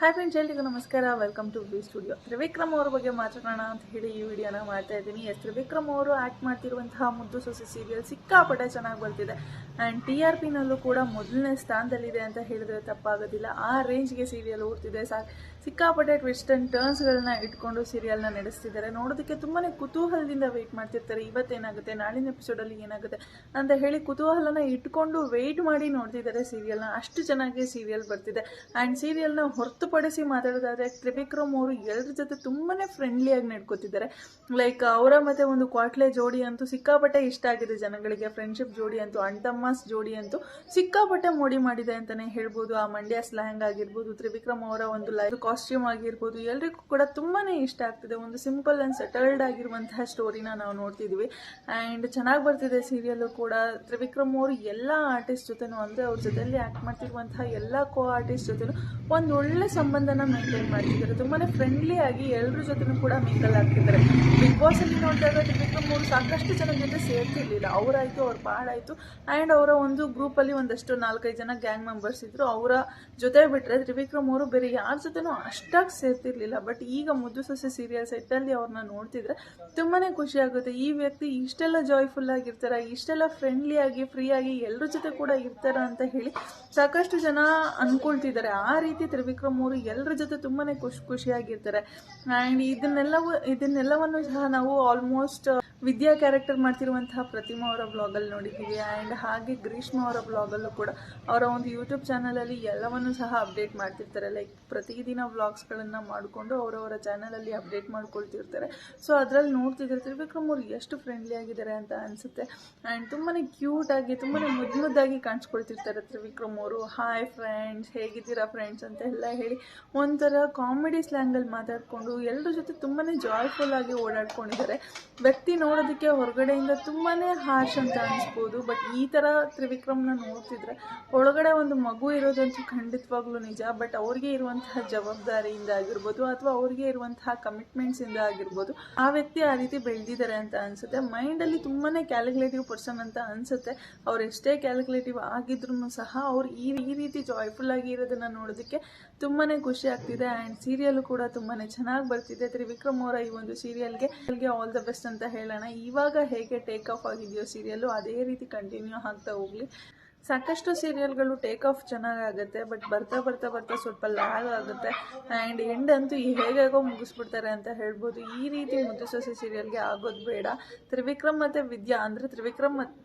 Hi friends ಎಲ್ರಿಗೂ ನಮಸ್ಕಾರ. Welcome to B studio Trivikram ಅವ್ರ ಬಗ್ಗೆ ಮಾತಾಡೋಣ ಅಂತ ಹೇಳಿ ಈ ವಿಡಿಯೋನ ಮಾಡ್ತಾ ಇದ್ದೀನಿ. ಎಸ್ ತ್ರಿವಿಕ್ರಮ್ ಅವರು ಆ್ಯಕ್ಟ್ ಮಾಡ್ತಿರುವಂತಹ ಮುದ್ದು ಸೊಸೆ ಸೀರಿಯಲ್ ಸಿಕ್ಕಾಪಟ್ಟೆ ಚೆನ್ನಾಗಿ ಬರ್ತಿದೆ. ಆ್ಯಂಡ್ ಟಿ ಆರ್ ಪಿನಲ್ಲೂ ಕೂಡ ಮೊದಲನೇ ಸ್ಥಾನದಲ್ಲಿದೆ ಅಂತ ಹೇಳಿದ್ರೆ ತಪ್ಪಾಗೋದಿಲ್ಲ. ಆ ರೇಂಜ್ಗೆ ಸೀರಿಯಲ್ ಓಡ್ತಿದೆ ಸಾ ಸಿಕ್ಕಾಪಟ್ಟೆ ಟ್ವಿಸ್ಟ್ ಆ್ಯಂಡ್ ಟರ್ನ್ಸ್ಗಳನ್ನ ಇಟ್ಕೊಂಡು ಸೀರಿಯಲ್ನ ನಡೆಸ್ತಿದ್ದಾರೆ. ನೋಡೋದಕ್ಕೆ ತುಂಬಾ ಕುತೂಹಲದಿಂದ ವೆಯ್ಟ್ ಮಾಡ್ತಿರ್ತಾರೆ. ಇವತ್ತೇನಾಗುತ್ತೆ? ನಾಳಿನ ಎಪಿಸೋಡಲ್ಲಿ ಏನಾಗುತ್ತೆ? ಅಂತ ಹೇಳಿ ಕುತೂಹಲನ ಇಟ್ಕೊಂಡು ವೆಯ್ಟ್ ಮಾಡಿ ನೋಡ್ತಿದ್ದಾರೆ ಸೀರಿಯಲ್ನ ಅಷ್ಟು ಚೆನ್ನಾಗಿ ಸೀರಿಯಲ್ ಬರ್ತಿದೆ. ಆ್ಯಂಡ್ ಸೀರಿಯಲ್ನ ಹೊರತುಪಡಿಸಿ ಮಾತಾಡೋದಾದ್ರೆ ತ್ರಿವಿಕ್ರಮ್ ಅವರು ಎಲ್ಲರ ಜೊತೆ ತುಂಬಾನೇ ಫ್ರೆಂಡ್ಲಿಯಾಗಿ ನಡ್ಕೋತಿದ್ದಾರೆ. ಲೈಕ್ ಅವರ ಮತ್ತೆ ಒಂದು ಕ್ವಾಟ್ಲೆ ಜೋಡಿ ಅಂತೂ ಸಿಕ್ಕಾಪಟ್ಟೆ ಇಷ್ಟ ಆಗಿದೆ ಜನಗಳಿಗೆ. ಫ್ರೆಂಡ್ಶಿಪ್ ಜೋಡಿ ಅಂತೂ ಅಣ್ತಮ್ಮಸ್ ಜೋಡಿ ಅಂತೂ ಸಿಕ್ಕಾಪಟ್ಟೆ ಮೋಡಿ ಮಾಡಿದೆ ಅಂತಲೇ ಹೇಳ್ಬೋದು. ಆ ಮಂಡ್ಯ ಸ್ಲ್ಯಾಂಗ್ ಆಗಿರ್ಬೋದು, ತ್ರಿವಿಕ್ರಮ್ ಅವರ ಒಂದು ಲೈವ್ ಕಾಸ್ಟ್ಯೂಮ್ ಆಗಿರ್ಬೋದು, ಎಲ್ರಿಗೂ ಕೂಡ ತುಂಬಾ ಇಷ್ಟ ಆಗ್ತಿದೆ. ಒಂದು ಸಿಂಪಲ್ ಅಂಡ್ ಸೆಟಲ್ಡ್ ಆಗಿರುವಂತಹ ಸ್ಟೋರಿನ ನಾವು ನೋಡ್ತಿದ್ವಿ. ಆ್ಯಂಡ್ ಚೆನ್ನಾಗಿ ಬರ್ತಿದೆ ಸೀರಿಯಲ್ಲು ಕೂಡ. ತ್ರಿವಿಕ್ರಮ್ ಅವರು ಎಲ್ಲ ಆರ್ಟಿಸ್ಟ್ ಜೊತೆನೂ ಅಂದರೆ ಅವ್ರ ಜೊತೆಯಲ್ಲಿ ಆ್ಯಕ್ಟ್ ಮಾಡ್ತಿರುವಂತಹ ಎಲ್ಲ ಕೋ ಆರ್ಟಿಸ್ಟ್ ಜೊತೆನೂ ಒಂದು ಒಳ್ಳೆ ಸಂಬಂಧನ ಮೇಂಟೈನ್ ಮಾಡ್ತಿದ್ದಾರೆ. ತುಂಬಾ ಫ್ರೆಂಡ್ಲಿ ಆಗಿ ಎಲ್ಲರ ಜೊತೆನೂ ಕೂಡ ಮಿಂಗಲ್ ಆಗ್ತಿದ್ದಾರೆ. ಬಿಗ್ ಬಾಸ್ ಅಲ್ಲಿ ನೋಡಿದಾಗ ತ್ರಿವಿಕ್ರಮ್ ಅವರು ಸಾಕಷ್ಟು ಜನ ಜೊತೆ ಸೇರ್ತಿರ್ಲಿಲ್ಲ. ಅವರಾಯ್ತು, ಅವ್ರ ಪಾಡಾಯ್ತು. ಆ್ಯಂಡ್ ಅವರ ಒಂದು ಗ್ರೂಪಲ್ಲಿ ಒಂದಷ್ಟು ನಾಲ್ಕೈದು ಜನ ಗ್ಯಾಂಗ್ ಮೆಂಬರ್ಸ್ ಇದ್ರು. ಅವರ ಜೊತೆ ಬಿಟ್ಟರೆ ತ್ರಿವಿಕ್ರಮ್ ಅವರು ಬೇರೆ ಯಾರ ಜೊತೆನೂ ಅಷ್ಟಾಗಿ ಸೇರ್ತಿರ್ಲಿಲ್ಲ ಬಟ್ ಈಗ ಮುದ್ದು ಸೊಸೆ ಸೀರಿಯಲ್ ಸೆಟ್ಟಲ್ಲಿ ಅವ್ರನ್ನ ನೋಡ್ತಿದ್ರೆ ತುಂಬಾ ಖುಷಿ ಆಗುತ್ತೆ. ಈ ವ್ಯಕ್ತಿ ಇಷ್ಟೆಲ್ಲ ಜಾಯ್ಫುಲ್ ಆಗಿರ್ತಾರ, ಇಷ್ಟೆಲ್ಲ ಫ್ರೆಂಡ್ಲಿ ಆಗಿ ಫ್ರೀ ಆಗಿ ಎಲ್ಲರ ಜೊತೆ ಕೂಡ ಇರ್ತಾರ ಅಂತ ಹೇಳಿ ಸಾಕಷ್ಟು ಜನ ಅನ್ಕೊಳ್ತಿದ್ದಾರೆ. ಆ ರೀತಿ ತ್ರಿವಿಕ್ರಮ್ ಅವರು ಎಲ್ಲರ ಜೊತೆ ತುಂಬಾ ಖುಷಿ ಖುಷಿಯಾಗಿರ್ತಾರೆ ಆ್ಯಂಡ್ ಇದನ್ನೆಲ್ಲವೂ, ಇದನ್ನೆಲ್ಲವನ್ನು ಸಹ ನಾವು ಆಲ್ಮೋಸ್ಟ್ ವಿದ್ಯಾ ಕ್ಯಾರೆಕ್ಟರ್ ಮಾಡ್ತಿರುವಂತಹ ಪ್ರತಿಮಾ ಅವರ ಬ್ಲಾಗಲ್ಲಿ ನೋಡಿದ್ದೀವಿ. ಆ್ಯಂಡ್ ಹಾಗೆ ಗ್ರೀಷ್ಮ ಅವರ ಬ್ಲಾಗಲ್ಲೂ ಕೂಡ ಅವರ ಒಂದು ಯೂಟ್ಯೂಬ್ ಚಾನಲಲ್ಲಿ ಎಲ್ಲವನ್ನೂ ಸಹ ಅಪ್ಡೇಟ್ ಮಾಡ್ತಿರ್ತಾರೆ. ಲೈಕ್ ಪ್ರತಿದಿನ ವ್ಲಾಗ್ಸ್ಗಳನ್ನು ಮಾಡಿಕೊಂಡು ಅವರವರ ಚಾನಲಲ್ಲಿ ಅಪ್ಡೇಟ್ ಮಾಡ್ಕೊಳ್ತಿರ್ತಾರೆ. ಸೊ ಅದರಲ್ಲಿ ನೋಡ್ತಿದ್ರೆ ತ್ರಿವಿಕ್ರಮ್ ಅವರು ಎಷ್ಟು ಫ್ರೆಂಡ್ಲಿ ಆಗಿದ್ದಾರೆ ಅಂತ ಅನಿಸುತ್ತೆ. ಆ್ಯಂಡ್ ತುಂಬಾ ಕ್ಯೂಟಾಗಿ ತುಂಬಾ ಮುದ್ದು ಮುದ್ದಾಗಿ ಕಾಣಿಸ್ಕೊಳ್ತಿರ್ತಾರೆ ತ್ರಿವಿಕ್ರಮ್ ಅವರು. ಹಾಯ್ ಫ್ರೆಂಡ್ಸ್ ಹೇಗಿದ್ದೀರಾ ಫ್ರೆಂಡ್ಸ್ ಅಂತ ಎಲ್ಲ ಹೇಳಿ ಒಂಥರ ಕಾಮಿಡಿ ಸ್ಲ್ಯಾಂಗಲ್ಲಿ ಮಾತಾಡಿಕೊಂಡು ಎಲ್ಲರ ಜೊತೆ ತುಂಬಾ ಜಾಯ್ಫುಲ್ ಆಗಿ ಓಡಾಡ್ಕೊಂಡಿದ್ದಾರೆ. ವ್ಯಕ್ತಿ ನೋಡೋದಕ್ಕೆ ಹೊರಗಡೆಯಿಂದ ತುಂಬಾ ಹಾರ್ಶ್ ಅಂತ ಅನಿಸ್ಬೋದು. ಬಟ್ ಈ ಥರ ತ್ರಿವಿಕ್ರಮ್ನ ನೋಡ್ತಿದ್ರೆ ಒಳಗಡೆ ಒಂದು ಮಗು ಇರೋದಂತೂ ಖಂಡಿತವಾಗ್ಲೂ ನಿಜ. ಬಟ್ ಅವ್ರಿಗೆ ಇರುವಂತಹ ಜವಾಬ್ದಾರಿಯಿಂದ ಆಗಿರ್ಬೋದು ಅಥವಾ ಅವ್ರಿಗೆ ಇರುವಂತಹ ಕಮಿಟ್ಮೆಂಟ್ಸಿಂದ ಆಗಿರ್ಬೋದು ಆ ವ್ಯಕ್ತಿ ಆ ರೀತಿ ಬೆಳೆದಿದ್ದಾರೆ ಅಂತ ಅನಿಸುತ್ತೆ. ಮೈಂಡಲ್ಲಿ ತುಂಬಾ ಕ್ಯಾಲ್ಕುಲೇಟಿವ್ ಪರ್ಸನ್ ಅಂತ ಅನಿಸುತ್ತೆ. ಅವ್ರು ಎಷ್ಟೇ ಕ್ಯಾಲ್ಕುಲೇಟಿವ್ ಆಗಿದ್ರು ಸಹ ಅವ್ರು ಈ ಈ ರೀತಿ ಜಾಯ್ಫುಲ್ ಆಗಿ ಇರೋದನ್ನ ನೋಡೋದಕ್ಕೆ ತುಂಬಾ ಖುಷಿ ಆಗ್ತಿದೆ. ಆ್ಯಂಡ್ ಸೀರಿಯಲ್ ಕೂಡ ತುಂಬಾ ಚೆನ್ನಾಗಿ ಬರ್ತಿದೆ. ತ್ರಿವಿಕ್ರಮ್ ಅವರ ಈ ಒಂದು ಸೀರಿಯಲ್ಗೆ ಆಲ್ ದ ಬೆಸ್ಟ್ ಅಂತ ಹೇಳೋಣ ಇವಾಗ ಹೇಗೆ ಟೇಕ್ ಆಫ್ ಆಗಿದೆಯೋ ಸೀರಿಯಲ್ಲು ಅದೇ ರೀತಿ ಕಂಟಿನ್ಯೂ ಆಗ್ತಾ ಹೋಗಲಿ. ಸಾಕಷ್ಟು ಸೀರಿಯಲ್ಗಳು ಟೇಕ್ ಆಫ್ ಚೆನ್ನಾಗಾಗುತ್ತೆ ಬಟ್ ಬರ್ತಾ ಬರ್ತಾ ಬರ್ತಾ ಸ್ವಲ್ಪ ಲ್ಯಾಗ್ ಆಗುತ್ತೆ. ಆ್ಯಂಡ್ ಎಂಡ್ ಅಂತೂ ಹೇಗೇಗೋ ಮುಗಿಸ್ಬಿಡ್ತಾರೆ ಅಂತ ಹೇಳ್ಬೋದು. ಈ ರೀತಿ ಮುದ್ದು ಸೊಸೆ ಸೀರಿಯಲ್ಗೆ ಆಗೋದು ಬೇಡ. ತ್ರಿವಿಕ್ರಮ್ ಮತ್ತು ವಿದ್ಯಾ, ಅಂದರೆ ತ್ರಿವಿಕ್ರಮ್ ಮತ್ತು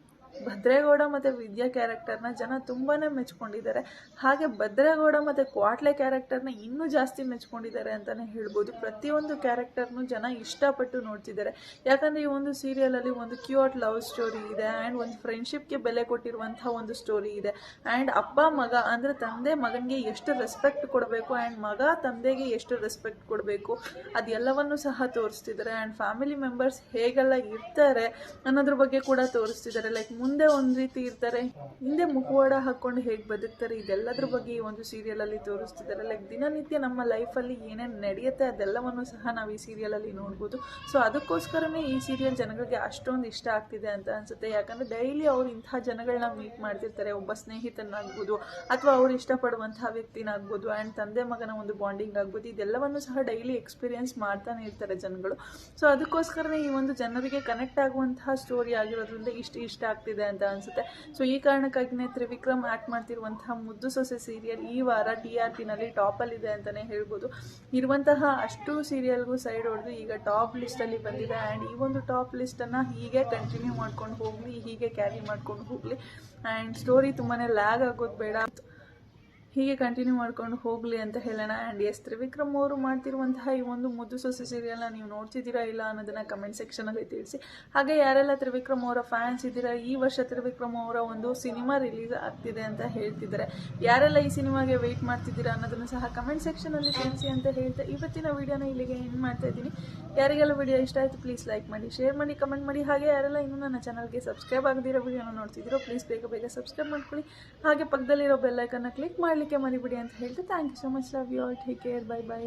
ಭದ್ರೇಗೌಡ ಮತ್ತು ವಿದ್ಯಾ ಕ್ಯಾರೆಕ್ಟರ್ನ ಜನ ತುಂಬಾ ಮೆಚ್ಕೊಂಡಿದ್ದಾರೆ. ಹಾಗೆ ಭದ್ರೇಗೌಡ ಮತ್ತು ಕ್ವಾಟ್ಲೆ ಕ್ಯಾರೆಕ್ಟರ್ನ ಇನ್ನೂ ಜಾಸ್ತಿ ಮೆಚ್ಕೊಂಡಿದ್ದಾರೆ ಅಂತಲೇ ಹೇಳ್ಬೋದು. ಪ್ರತಿಯೊಂದು ಕ್ಯಾರೆಕ್ಟರ್ನೂ ಜನ ಇಷ್ಟಪಟ್ಟು ನೋಡ್ತಿದ್ದಾರೆ. ಯಾಕಂದರೆ ಈ ಒಂದು ಸೀರಿಯಲಲ್ಲಿ ಒಂದು ಕ್ಯೂಟ್ ಲವ್ ಸ್ಟೋರಿ ಇದೆ ಆ್ಯಂಡ್ ಒಂದು ಫ್ರೆಂಡ್ಶಿಪ್ಗೆ ಬೆಲೆ ಕೊಟ್ಟಿರುವಂಥ ಒಂದು ಸ್ಟೋರಿ ಇದೆ. ಆ್ಯಂಡ್ ಅಪ್ಪ, ಮಗ ಅಂದರೆ ತಂದೆ ಮಗನಿಗೆ ಎಷ್ಟು ರೆಸ್ಪೆಕ್ಟ್ ಕೊಡಬೇಕು ಆ್ಯಂಡ್ ಮಗ ತಂದೆಗೆ ಎಷ್ಟು ರೆಸ್ಪೆಕ್ಟ್ ಕೊಡಬೇಕು ಅದೆಲ್ಲವನ್ನು ಸಹ ತೋರಿಸ್ತಿದ್ದಾರೆ. ಆ್ಯಂಡ್ ಫ್ಯಾಮಿಲಿ ಮೆಂಬರ್ಸ್ ಹೇಗೆಲ್ಲ ಇರ್ತಾರೆ ಅನ್ನೋದ್ರ ಬಗ್ಗೆ ಕೂಡ ತೋರಿಸ್ತಿದ್ದಾರೆ. ಲೈಕ್ ಮುಂದೆ ಒಂದು ರೀತಿ ಇರ್ತಾರೆ. ಹಿಂದೆ ಮುಖವಾಡ ಹಾಕೊಂಡು ಹೇಗೆ ಬದುಕ್ತಾರೆ, ಇದೆಲ್ಲದ್ರ ಬಗ್ಗೆ ಈ ಒಂದು ಸೀರಿಯಲಲ್ಲಿ ತೋರಿಸ್ತಿದ್ದಾರೆ ಲೈಕ್ ದಿನನಿತ್ಯ ನಮ್ಮ ಲೈಫಲ್ಲಿ ಏನೇನು ನಡೆಯುತ್ತೆ ಅದೆಲ್ಲವನ್ನು ಸಹ ನಾವು ಈ ಸೀರಿಯಲಲ್ಲಿ ನೋಡ್ಬೋದು. ಸೊ ಅದಕ್ಕೋಸ್ಕರನೇ ಈ ಸೀರಿಯಲ್ ಜನಗಳಿಗೆ ಅಷ್ಟೊಂದು ಇಷ್ಟ ಆಗ್ತಿದೆ ಅಂತ ಅನ್ಸುತ್ತೆ. ಯಾಕಂದರೆ ಡೈಲಿ ಅವ್ರು ಇಂತಹ ಜನಗಳನ್ನ ಮೀಟ್ ಮಾಡ್ತಿರ್ತಾರೆ. ಒಬ್ಬ ಸ್ನೇಹಿತನಾಗ್ಬೋದು ಅಥವಾ ಅವ್ರು ಇಷ್ಟಪಡುವಂತಹ ವ್ಯಕ್ತಿನಾಗ್ಬೋದು ಆ್ಯಂಡ್ ತಂದೆ ಮಗನ ಒಂದು ಬಾಂಡಿಂಗ್ ಆಗ್ಬೋದು, ಇದೆಲ್ಲವನ್ನು ಸಹ ಡೈಲಿ ಎಕ್ಸ್ಪೀರಿಯನ್ಸ್ ಮಾಡ್ತಾನೆ ಇರ್ತಾರೆ ಜನಗಳು. ಸೊ ಅದಕ್ಕೋಸ್ಕರನೇ ಈ ಒಂದು ಜನರಿಗೆ ಕನೆಕ್ಟ್ ಆಗುವಂತಹ ಸ್ಟೋರಿ ಆಗಿರೋದ್ರಿಂದ ಇಷ್ಟು ಇಷ್ಟ ಆಗ್ತಿದೆ. ಅಂತ ಅನ್ಸುತ್ತೆ. ಸೊ ಈ ಕಾರಣಕ್ಕಾಗಿನೇ ತ್ರಿವಿಕ್ರಮ್ ಆ್ಯಕ್ಟ್ ಮಾಡ್ತಿರುವಂತಹ ಮುದ್ದು ಸೊಸೆ ಸೀರಿಯಲ್ ಈ ವಾರ ಟಿ ಆರ್ ಪಿನಲ್ಲಿ ಟಾಪಲ್ಲಿದೆ ಅಂತಲೇ ಹೇಳ್ಬೋದು. ಇರುವಂತಹ ಅಷ್ಟು ಸೀರಿಯಲ್ಗೂ ಸೈಡ್ ಹೊಡೆದು ಈಗ ಟಾಪ್ ಲಿಸ್ಟಲ್ಲಿ ಬಂದಿದೆ. ಆ್ಯಂಡ್ ಈ ಒಂದು ಟಾಪ್ ಲಿಸ್ಟನ್ನು ಹೀಗೆ ಕಂಟಿನ್ಯೂ ಮಾಡ್ಕೊಂಡು ಹೋಗಲಿ, ಹೀಗೆ ಕ್ಯಾರಿ ಮಾಡ್ಕೊಂಡು ಹೋಗಲಿ. ಆ್ಯಂಡ್ ಸ್ಟೋರಿ ತುಂಬಾ ಲ್ಯಾಗ್ ಆಗೋದು ಬೇಡ. ಹೀಗೆ ಕಂಟಿನ್ಯೂ ಮಾಡ್ಕೊಂಡು ಹೋಗಲಿ ಅಂತ ಹೇಳೋಣ. ಆ್ಯಂಡ್ ಎಸ್ ತ್ರಿವಿಕ್ರಮ್ ಅವರು ಮಾಡ್ತಿರುವಂತಹ ಈ ಒಂದು ಮುದ್ದು ಸೊಸೆ ಸೀರಿಯಲ್ನ ನೀವು ನೋಡ್ತಿದ್ದೀರಾ ಇಲ್ಲ ಅನ್ನೋದನ್ನು ಕಮೆಂಟ್ ಸೆಕ್ಷನಲ್ಲಿ ತಿಳಿಸಿ. ಹಾಗೆ ಯಾರೆಲ್ಲ ತ್ರಿವಿಕ್ರಮ್ ಅವರ ಫ್ಯಾನ್ಸ್ ಇದ್ದೀರಾ, ಈ ವರ್ಷ ತ್ರಿವಿಕ್ರಮ್ ಅವರ ಒಂದು ಸಿನಿಮಾ ರಿಲೀಸ್ ಆಗ್ತಿದೆ ಅಂತ ಹೇಳ್ತಿದ್ದಾರೆ. ಯಾರೆಲ್ಲ ಈ ಸಿನಿಮಾಗೆ ವೆಯ್ಟ್ ಮಾಡ್ತಿದ್ದೀರಾ ಅನ್ನೋದನ್ನು ಸಹ ಕಮೆಂಟ್ ಸೆಕ್ಷನಲ್ಲಿ ತಿಳಿಸಿ ಅಂತ ಹೇಳ್ತಾ ಇವತ್ತಿನ ವಿಡಿಯೋನ ಇಲ್ಲಿಗೆ ಏನು ಮಾಡ್ತಾ ಇದ್ದೀನಿ. ಯಾರಿಗೆಲ್ಲ ವಿಡಿಯೋ ಇಷ್ಟ ಆಯಿತು ಪ್ಲೀಸ್ ಲೈಕ್ ಮಾಡಿ ಶೇರ್ ಮಾಡಿ ಕಮೆಂಟ್ ಮಾಡಿ. ಹಾಗೆ ಯಾರೆಲ್ಲ ಇನ್ನೂ ನನ್ನ ಚಾನಲ್ಗೆ ಸಬ್ಸ್ಕ್ರೈಬ್ ಆಗದಿರೋ ವಿಡಿಯೋನ ನೋಡ್ತಿದ್ದೀರೋ ಪ್ಲೀಸ್ ಬೇಗ ಬೇಗ ಸಬ್ಸ್ಕ್ರೈಬ್ ಮಾಡ್ಕೊಳ್ಳಿ. ಹಾಗೆ ಪಕ್ಕದಲ್ಲಿರೋ ಬೆಲ್ಲೈಕನ್ನ ಕ್ಲಿಕ್ ಮಾಡಲಿಕ್ಕೆ ಮರಿಬಿಡಿ ಅಂತ ಹೇಳ್ತಾ thank you so much love you all take care bye bye